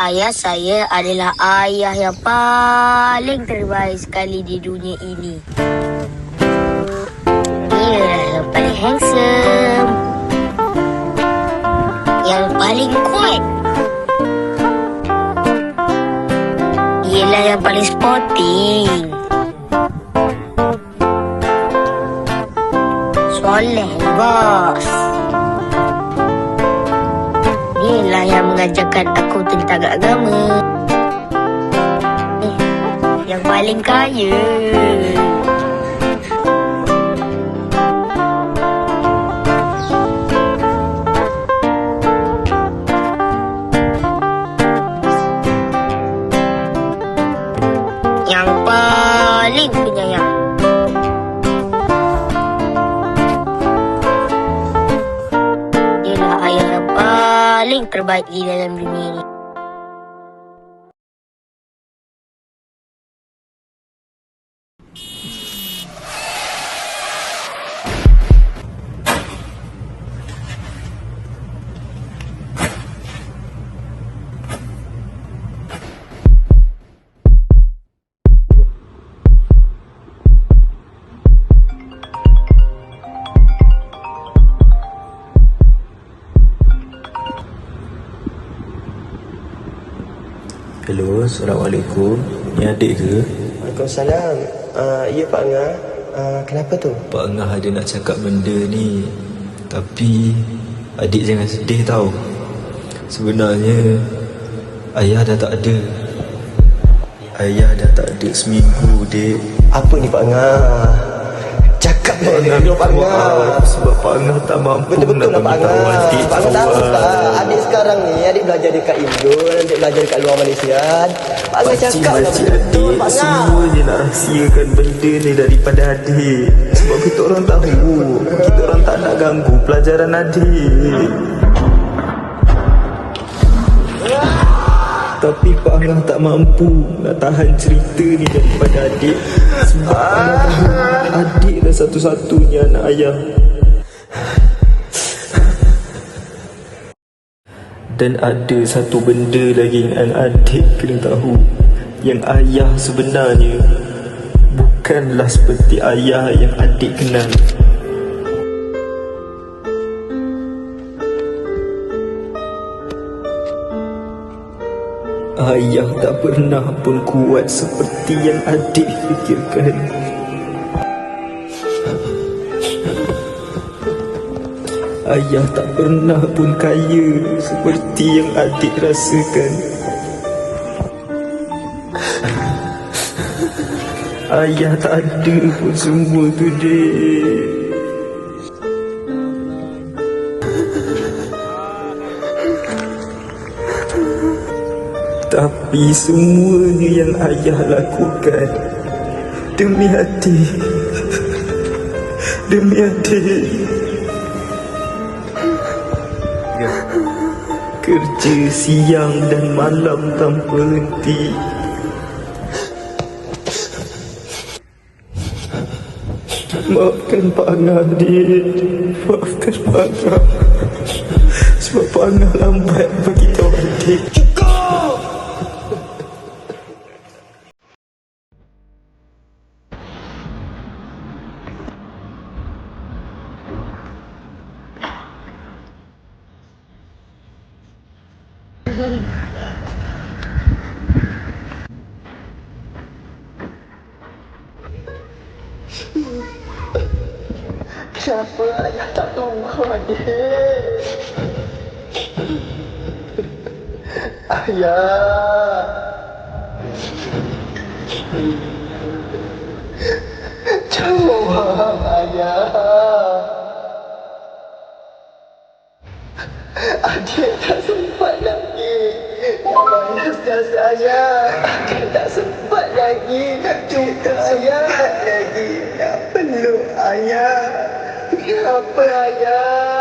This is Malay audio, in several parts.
Ayah saya adalah ayah yang paling terbaik sekali di dunia ini. Dia yang paling handsome. Yang paling kuat. Dialah yang paling sporting. Soleh, bos. Dialah yang mengajarkan aku tentang agama. Yang paling kaya. Terbaik di dalam dunia ini. Hello, Assalamualaikum. Ni adik ke? Waalaikumsalam. Uh, ya Pak Angah. Uh, kenapa tu? Pak Angah ada nak cakap benda ni. Tapi adik jangan sedih tau. Sebenarnya ayah dah tak ada. Ayah dah tak ada seminggu, dek. Apa ni Pak Angah? Angah maaf sebab Pak Angah tak mampu Betul-betul nak lah Angah tahu tak? Adik sekarang ni, adik belajar dekat Indo, adik belajar dekat luar Malaysia. Pak Angah cakap lah betul-betul. Semua je nak rahsiakan benda ni daripada adik. Sebab kita orang tahu Kita orang tak nak ganggu pelajaran adik Tapi Pak Angah tak mampu Nak tahan cerita ni daripada adik. Sebab tahu Adik dah satu-satunya anak ayah. Dan ada satu benda lagi yang adik kena tahu. Yang ayah sebenarnya Bukanlah seperti ayah yang adik kenal Ayah tak pernah pun kuat seperti yang adik fikirkan Ayah tak pernah pun kaya seperti yang adik rasakan. Ayah tak ada pun semua tu, dek. Tapi semuanya yang ayah lakukan Demi hati. Demi adik Kerja siang dan malam tanpa henti. Maafkan Pak Angah adik Maafkan Pak Angah Sebab Pak Angah lambat beritahu adik Kenapa ayah tak tunggu adik? Ayah. Jawab ayah. Adik tak sempat Nak ayah Adik tak sempat lagi. Cuba ayah lagi. Nak peluk ayah. Kenapa ayah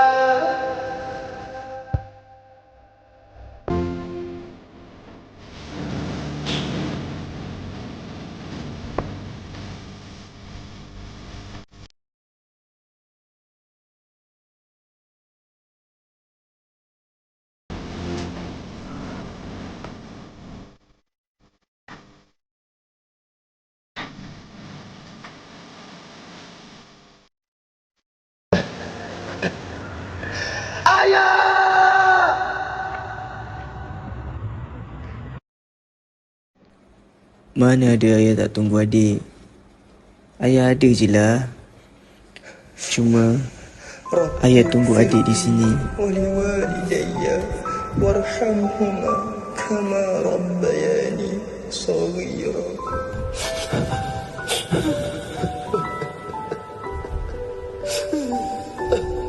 Mana ada ayah tak tunggu adik? Ayah ada je lah. Cuma ayah tunggu adik di sini.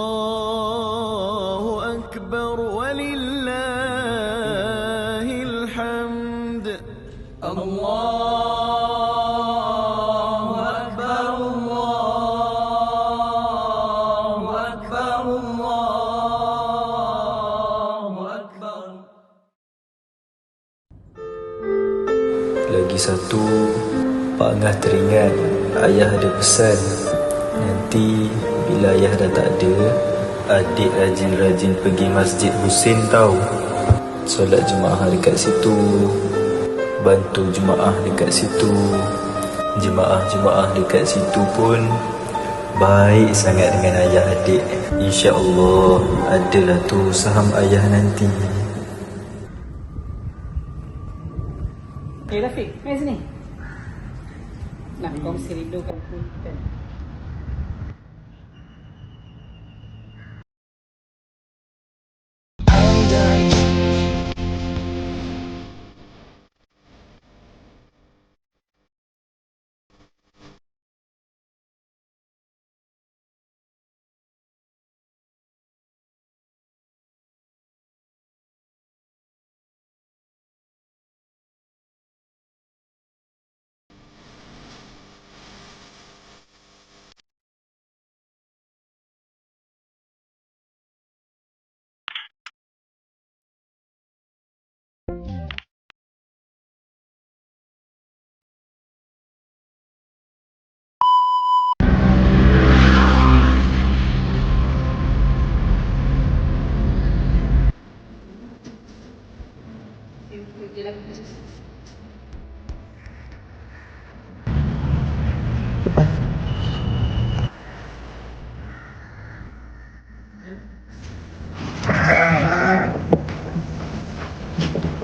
satu Pak Angah teringat Ayah ada pesan. Nanti Bila ayah dah tak ada Adik rajin-rajin pergi Masjid Husin tau. Solat jemaah dekat situ Bantu jemaah dekat situ Jemaah-jemaah dekat situ pun Baik sangat dengan ayah adik. InsyaAllah Adalah tu saham ayah nanti Eh Rafiq, mari sini. Nak kongsi rindu kamu era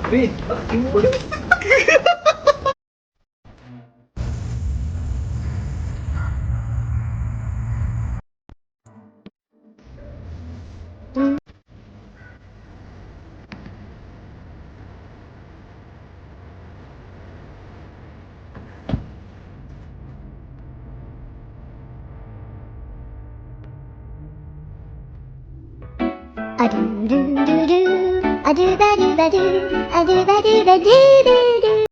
Wait, what? 아두두두두 아두바두바두 아두바두바두두두